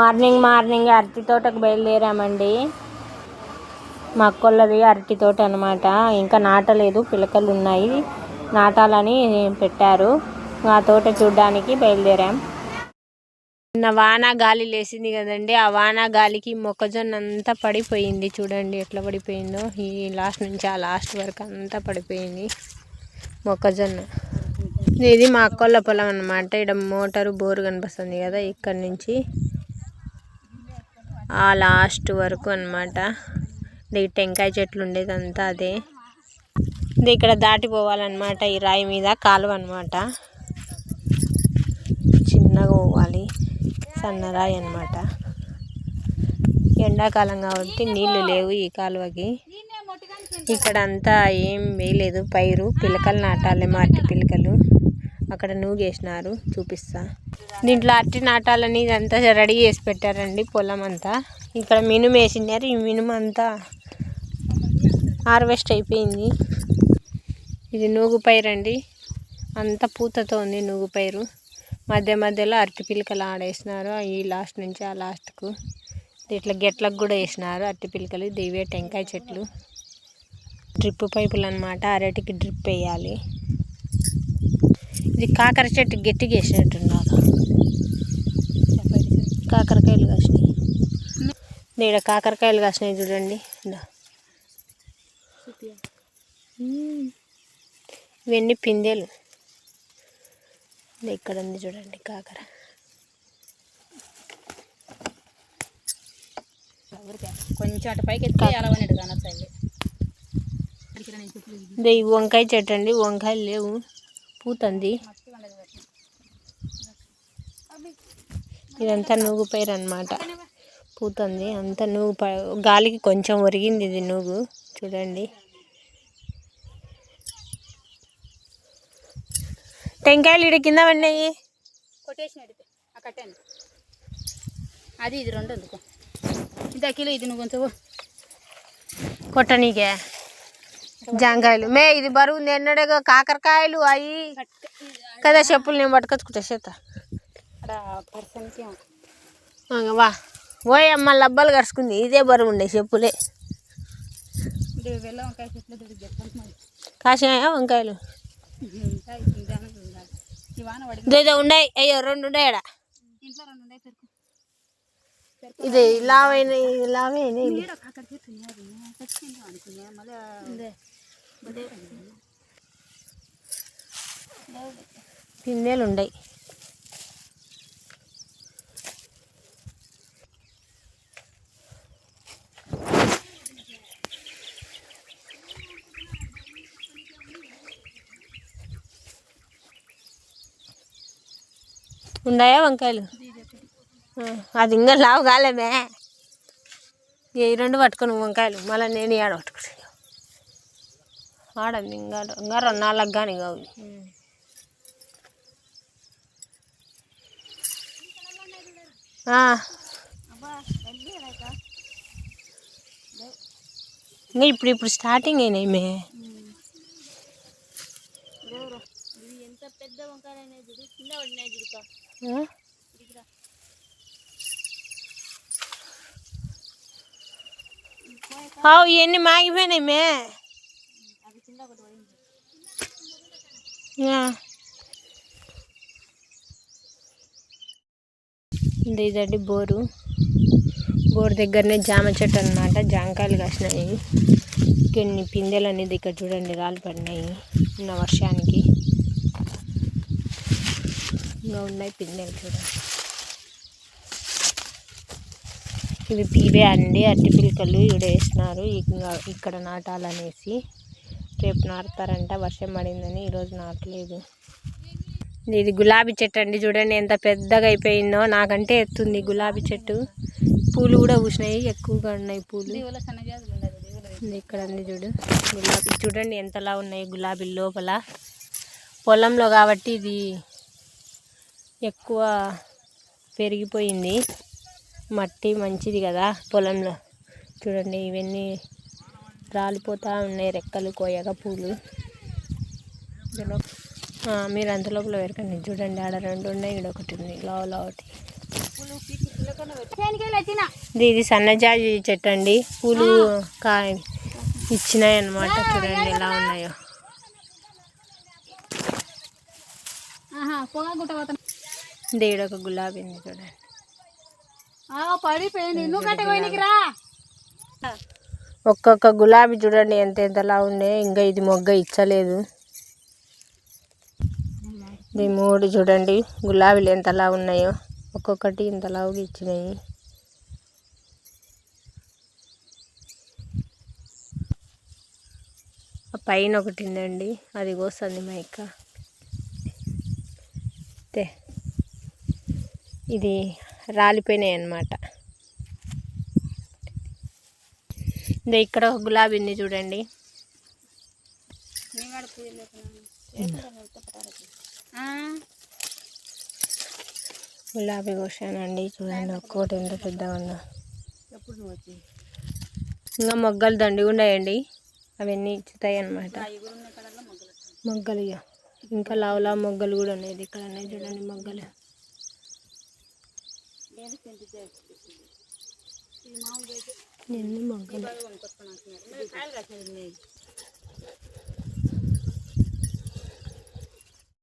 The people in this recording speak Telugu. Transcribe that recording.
మార్నింగ్ మార్నింగ్ అరటి తోటకు బయలుదేరామండి. మా అక్కోళ్ళది అరటి తోట అనమాట ఇంకా నాటలేదు పిలకలు ఉన్నాయి. నాటాలని పెట్టారు. ఆ తోట చూడ్డానికి బయలుదేరాం. నిన్న వాన గాలి లేసింది కదండి. ఆ వాన గాలికి మొక్కజొన్న అంతా పడిపోయింది. చూడండి ఎట్లా పడిపోయిందో. ఈ లాస్ట్ నుంచి ఆ లాస్ట్ వరకు అంతా పడిపోయింది మొక్కజొన్న. ఇది మా అక్కొల్ల పొలం అనమాట ఇక్కడ మోటారు బోరు కనిపిస్తుంది కదా ఇక్కడ నుంచి. ఆ లాస్ట్ వరకు అనమాట ఇది టెంకాయ చెట్లు ఉండేదంతా అదే. ఇది ఇక్కడ దాటిపోవాలన్నమాట ఈ రాయి మీద కాలువ అనమాట చిన్నగా పోవాలి. సన్నరాయి అనమాట ఎండాకాలం కాబట్టి నీళ్ళు లేవు ఈ కాలువకి. ఇక్కడ అంతా ఏం వేయలేదు. పైరు పిలకలు నాటాలి మా పిలకలు. అక్కడ నూగేసినారు చూపిస్తా. దీంట్లో అరటి నాటాలని ఇదంతా రెడీ చేసి పెట్టారండి పొలం అంతా. ఇక్కడ మినుము వేసినారు ఈ మినుము అంతా హార్వెస్ట్ అయిపోయింది. ఇది నూగు పైరు అండి. అంతా పూతతో ఉంది నూగు పైరు మధ్య మధ్యలో అరటి పిలకలు ఆడేసినారు ఈ లాస్ట్ నుంచి ఆ లాస్ట్కు. ఇట్లా గెట్లకు కూడా వేసినారు అరటి పిలకలు ఇది ఇవే టెంకాయ చెట్లు. డ్రిప్ పైపులు అనమాట అరటికి డ్రిప్ వేయాలి. ఇది కాకర చెట్టు గట్టిగా వేసినట్టున్నారు. కాకరకాయలు కాసినాయి. ఇక్కడ కాకరకాయలు కాసినాయి చూడండి. ఇవన్నీ పిందెలు. ఇక్కడ ఉంది చూడండి కాకర. కొంచెం అటు పైకి వంకాయ చెట్టు అండి. వంకాయలు లేవు. పూతంది. ఇదంతా నూగు పైరు అనమాట పూతుంది. అంతా నూగు గాలికి కొంచెం ఒరిగింది ఇది నూగు. చూడండి. టెంకాయలు ఇడ కింద పడినాయి. కొట్టేసినట్టు ఆ అది ఇది రెండు అందుకో కిలో ఇది నువ్వు కొంచెం కొట్టనీకే జాంకాయలు మే ఇది బరువు ఉంది. కాకరకాయలు అవి కదా చెప్పులు నేను పట్టుకొచ్చుకుంటా చేత. వా. ఓయ్ అమ్మ లబ్బలు కరుచుకుంది. ఇదే బరువు ఉండే చెప్పులే. కాసినాయా వంకాయలు? ఇదో ఉన్నాయి అయ్యో రెండు ఉన్నాయి పెరుకు ఇది లావైన లావైన అక్కడ ఉన్నాయి ఉన్నాయా వంకాయలు అది ఇంకా లావు కాలేమే. ఈ రెండు పట్టుకుని వంకాయలు. మళ్ళీ నేను ఏడ పట్టుకుని ఆడంది ఇంకా ఇంకా రెండు నాలుగు కానీ కావు ఇంకా ఇప్పుడు ఇప్పుడు స్టార్టింగ్ అయినాయి మే. ఎంత పెద్ద కింద పడినాయి చూడుక ఇవన్నీ మాగిపోయినాయి మే అది కింద ఒకటి పడింది ఆ. ఇది ఇదండి బోరు. బోరు దగ్గరనే జామ చెట్టు అనమాట జామకాయలు కాసినాయి. కొన్ని పిందెలు అనేది ఇక్కడ చూడండి రాళ్ళు పడినాయి. ఉన్న వర్షానికి. ఇంకా ఉన్నాయి పిందెలు చూడండి. ఇవి పీవే అండి. అరటి పిలకలు ఇక్కడ వేసినారు. ఇంకా ఇక్కడ నాటాలనేసి. రేపు నాటుతారంట వర్షం పడిందని ఈరోజు నాటలేదు. ఇది గులాబీ చెట్టు అండి చూడండి ఎంత పెద్దగా అయిపోయిందో. నాకంటే ఎత్తుంది గులాబీ చెట్టు. పూలు కూడా పూసినాయి ఎక్కువగా ఉన్నాయి పూలు. ఇక్కడ అండి చూడు గులాబీ. చూడండి ఎంతలా ఉన్నాయి గులాబీ లోపల. పొలంలో కాబట్టి ఇది ఎక్కువ పెరిగిపోయింది. మట్టి మంచిది కదా పొలంలో. చూడండి ఇవన్నీ రాలిపోతూ ఉన్నాయి రెక్కలు కోయగా పూలు. మీరు అంత లోపల పెరకండి చూడండి ఆడ రెండు ఉన్నాయి ఇక్కడ ఒకటి ఉంది. లోపల ఒకటి. ఇది సన్నజాజి చెట్టు అండి. పూలు కాయ ఇచ్చినాయి అన్నమాట చూడండి ఎలా ఉన్నాయో. దేవుడు ఒక గులాబీ ఉంది చూడండి. పడిపోయింది. నువ్వు కట్ట పోయినకి రా. ఒక్కొక్క గులాబీ చూడండి ఎంత ఎంతలా ఉన్నాయి ఇంకా ఇది మొగ్గ ఇచ్చలేదు. ఇది మూడు చూడండి గులాబీలు ఎంతలా ఉన్నాయో ఒక్కొక్కటి ఇంతలా ఇచ్చినాయి. పైన ఒకటి ఉందండి అది కోస్తుంది మా ఇది రాలిపోయినాయి అన్నమాట. ఇదే ఇక్కడ ఒక గులాబీ ఉంది చూడండి గులాబీ కోసానండి చూడండి ఒక్కోటి ఎంత పెద్దగా ఉందో ఇంకా మొగ్గలు దండిగా ఉన్నాయండి. అవన్నీ ఇచ్చుతాయి కడలో మొగ్గలు ఇక ఇంకా లావులా మొగ్గలు కూడా ఉన్నాయి ఇక్కడ చూడండి మొగ్గలు. ఏది పెంచి మొగ్గలు.